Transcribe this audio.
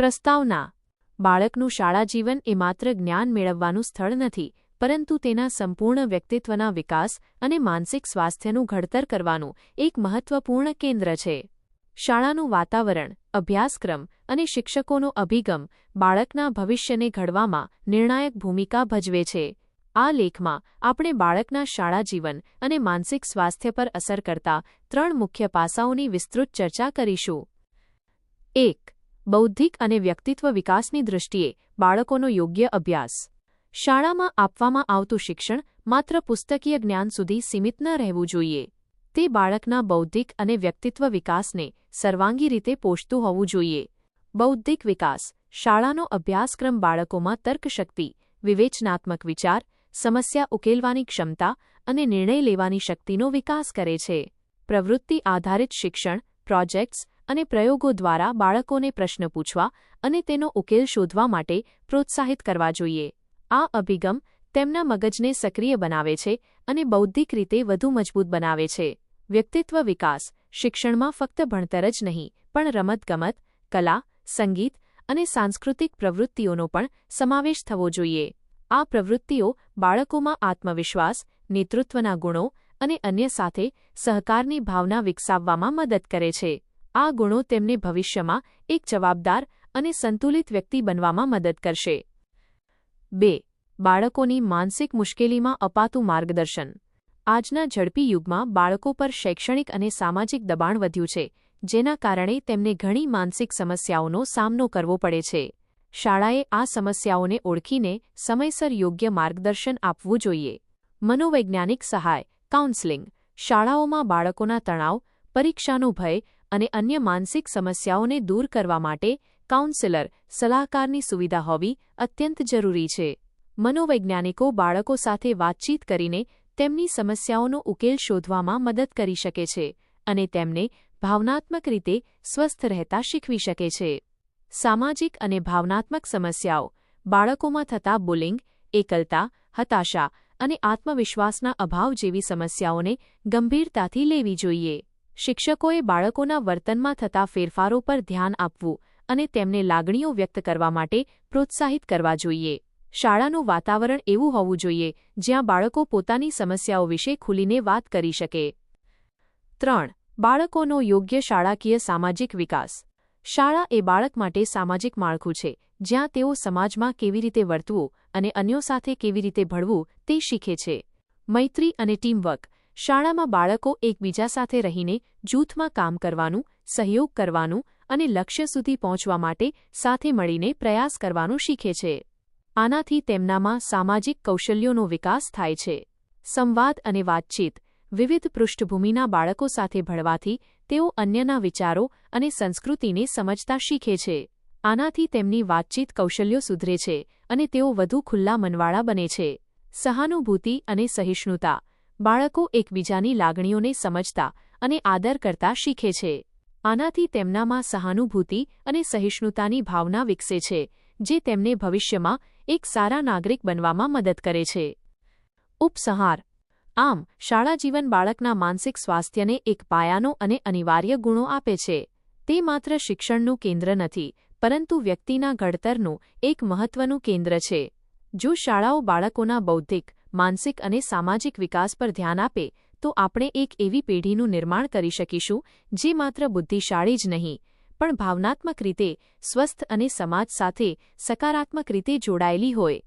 પ્રસ્તાવના. બાળકનું શાળા જીવન એ માત્ર જ્ઞાન મેળવવાનું સ્થળ નથી, પરંતુ તેના સંપૂર્ણ વ્યક્તિત્વના વિકાસ અને માનસિક સ્વાસ્થ્યનું ઘડતર કરવાનું એક મહત્વપૂર્ણ કેન્દ્ર છે. શાળાનું વાતાવરણ, અભ્યાસક્રમ અને શિક્ષકોનો અભિગમ બાળકના ભવિષ્યને ઘડવામાં નિર્ણાયક ભૂમિકા ભજવે છે. આ લેખમાં આપણે બાળકના શાળા જીવન અને માનસિક સ્વાસ્થ્ય પર અસર કરતા ત્રણ મુખ્ય પાસાઓની વિસ્તૃત ચર્ચા કરીશું. એક બૌદ્ધિક અને વ્યક્તિત્વ વિકાસની દૃષ્ટિએ બાળકોનો યોગ્ય અભ્યાસ. શાળામાં આપવામાં આવતું શિક્ષણ માત્ર પુસ્તકીય જ્ઞાન સુધી સીમિત ન રહેવું જોઈએ. તે બાળકના બૌદ્ધિક અને વ્યક્તિત્વ વિકાસને સર્વાંગી રીતે પોષતું હોવું જોઈએ. બૌદ્ધિક વિકાસ, શાળાનો અભ્યાસક્રમ બાળકોમાં તર્કશક્તિ, વિવેચનાત્મક વિચાર, સમસ્યા ઉકેલવાની ક્ષમતા અને નિર્ણય લેવાની શક્તિનો વિકાસ કરે છે. પ્રવૃત્તિ આધારિત શિક્ષણ, પ્રોજેક્ટ્સ અને પ્રયોગો દ્વારા બાળકોને પ્રશ્ન પૂછવા અને તેનો ઉકેલ શોધવા માટે પ્રોત્સાહિત કરવા જોઈએ. આ અભિગમ તેમના મગજને સક્રિય બનાવે છે અને બૌદ્ધિક રીતે વધુ મજબૂત બનાવે છે. વ્યક્તિત્વ વિકાસ શિક્ષણમાં ફક્ત ભણતર જ નહીં, પણ રમતગમત, કલા, સંગીત અને સાંસ્કૃતિક પ્રવૃત્તિઓનો પણ સમાવેશ થવો જોઈએ. આ પ્રવૃત્તિઓ બાળકોમાં આત્મવિશ્વાસ, નેતૃત્વના ગુણો અને અન્ય સાથે સહકારની ભાવના વિકસાવવામાં મદદ કરે છે. આ ગુણો તેમને ભવિષ્યમાં એક જવાબદાર અને સંતુલિત વ્યક્તિ બનવામાં મદદ કરશે. બે. બાળકોની માનસિક મુશ્કેલીમાં અપાતું માર્ગદર્શન. આજના ઝડપી યુગમાં બાળકો પર શૈક્ષણિક અને સામાજિક દબાણ વધ્યું છે, જેના કારણે તેમને ઘણી માનસિક સમસ્યાઓનો સામનો કરવો પડે છે. શાળાએ આ સમસ્યાઓને ઓળખીને સમયસર યોગ્ય માર્ગદર્શન આપવું જોઈએ. મનોવૈજ્ઞાનિક સહાય, કાઉન્સેલિંગ. શાળાઓમાં બાળકોના તણાવ પરીક્ષાનો ભય અને અન્ય માનસિક સમસ્યાઓને દૂર કરવા માટે કાઉન્સેલર સલાહકારની સુવિધા હોવી અત્યંત જરૂરી છે. મનોવૈજ્ઞાનિકો બાળકો સાથે વાતચીત કરીને તેમની સમસ્યાઓનો ઉકેલ શોધવામાં મદદ કરી શકે છે અને તેમને ભાવનાત્મક રીતે સ્વસ્થ રહેતા શીખવી શકે છે. સામાજિક અને ભાવનાત્મક સમસ્યાઓ બાળકોમાં થતા બુલિંગ, એકલતા, હતાશા અને આત્મવિશ્વાસના અભાવ જેવી સમસ્યાઓને ગંભીરતાથી લેવી જોઈએ. શિક્ષકોએ બાળકોના વર્તનમાં થતા ફેરફારો પર ધ્યાન આપવું અને તેમને લાગણીઓ વ્યક્ત કરવા માટે પ્રોત્સાહિત કરવા જોઈએ. શાળાનું વાતાવરણ એવું હોવું જોઈએ, જ્યાં બાળકો પોતાની સમસ્યાઓ વિશે ખુલીને વાત કરી શકે. ત્રણ, બાળકોનો યોગ્ય શાળાકીય સામાજિક વિકાસ. શાળા એ બાળક માટે સામાજિક માળખું છે, જ્યાં તેઓ સમાજમાં કેવી રીતે વર્તવું અને અન્યો સાથે કેવી રીતે ભળવું તે શીખે છે. મૈત્રી અને ટીમવર્ક. શાળામાં બાળકો એકબીજા સાથે રહીને જૂથમાં કામ કરવાનું, સહયોગ કરવાનું અને લક્ષ્ય સુધી પહોંચવા માટે સાથે મળીને પ્રયાસ કરવાનું શીખે છે. આનાથી તેમનામાં સામાજિક કૌશલ્યોનો વિકાસ થાય છે. સંવાદ અને વાતચીત વિવિધ પૃષ્ઠભૂમિના બાળકો સાથે ભળવાથી તેઓ અન્યના વિચારો અને સંસ્કૃતિને સમજતા શીખે છે. આનાથી તેમની વાતચીત કૌશલ્યો સુધરે છે અને તેઓ વધુ ખુલ્લા મનવાળા બને છે. સહાનુભૂતિ અને સહિષ્ણુતા બાળકો એકબીજાની લાગણીઓને સમજતા અને આદર કરતા શીખે છે. આનાથી તેમનામાં સહાનુભૂતિ અને સહિષ્ણુતાની ભાવના વિકસે છે, જે તેમને ભવિષ્યમાં એક સારા નાગરિક બનવામાં મદદ કરે છે. ઉપસંહાર. આમ, શાળા જીવન બાળકના માનસિક સ્વાસ્થ્યને એક પાયાનો અને અનિવાર્ય ગુણો આપે છે. તે માત્ર શિક્ષણનું કેન્દ્ર નથી, પરંતુ વ્યક્તિના ઘડતરનું એક મહત્વનું કેન્દ્ર છે. જો શાળાઓ બાળકોના બૌદ્ધિક માનસિક અને સામાજિક વિકાસ પર ધ્યાન આપે, તો આપણે એક એવી પેઢીનું નિર્માણ કરી શકીશું, જે માત્ર બુદ્ધિશાળી જ નહીં, પણ ભાવનાત્મક રીતે સ્વસ્થ અને સમાજ સાથે સકારાત્મક રીતે જોડાયેલી હોય.